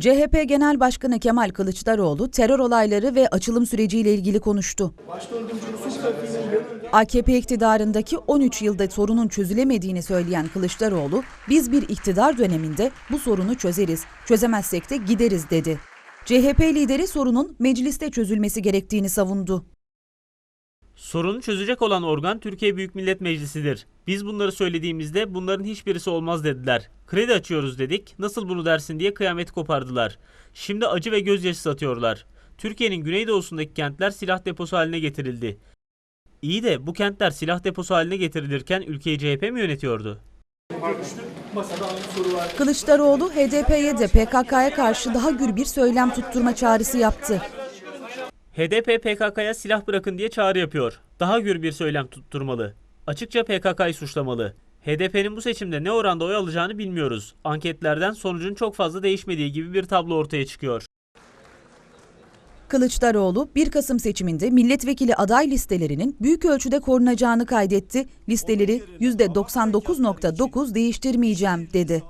CHP Genel Başkanı Kemal Kılıçdaroğlu terör olayları ve açılım süreciyle ilgili konuştu. AKP iktidarındaki 13 yılda sorunun çözülemediğini söyleyen Kılıçdaroğlu, biz bir iktidar döneminde bu sorunu çözeriz, çözemezsek de gideriz dedi. CHP lideri sorunun mecliste çözülmesi gerektiğini savundu. Sorunu çözecek olan organ Türkiye Büyük Millet Meclisi'dir. Biz bunları söylediğimizde bunların hiçbirisi olmaz dediler. Kredi açıyoruz dedik, nasıl bunu dersin diye kıyamet kopardılar. Şimdi acı ve gözyaşı satıyorlar. Türkiye'nin güneydoğusundaki kentler silah deposu haline getirildi. İyi de bu kentler silah deposu haline getirilirken ülkeyi CHP mi yönetiyordu? Kılıçdaroğlu HDP'ye de PKK'ya karşı daha gür bir söylem tutturma çağrısı yaptı. HDP PKK'ya silah bırakın diye çağrı yapıyor. Daha gür bir söylem tutturmalı. Açıkça PKK'yı suçlamalı. HDP'nin bu seçimde ne oranda oy alacağını bilmiyoruz. Anketlerden sonucun çok fazla değişmediği gibi bir tablo ortaya çıkıyor. Kılıçdaroğlu 1 Kasım seçiminde milletvekili aday listelerinin büyük ölçüde korunacağını kaydetti. Listeleri %99.9 değiştirmeyeceğim dedi.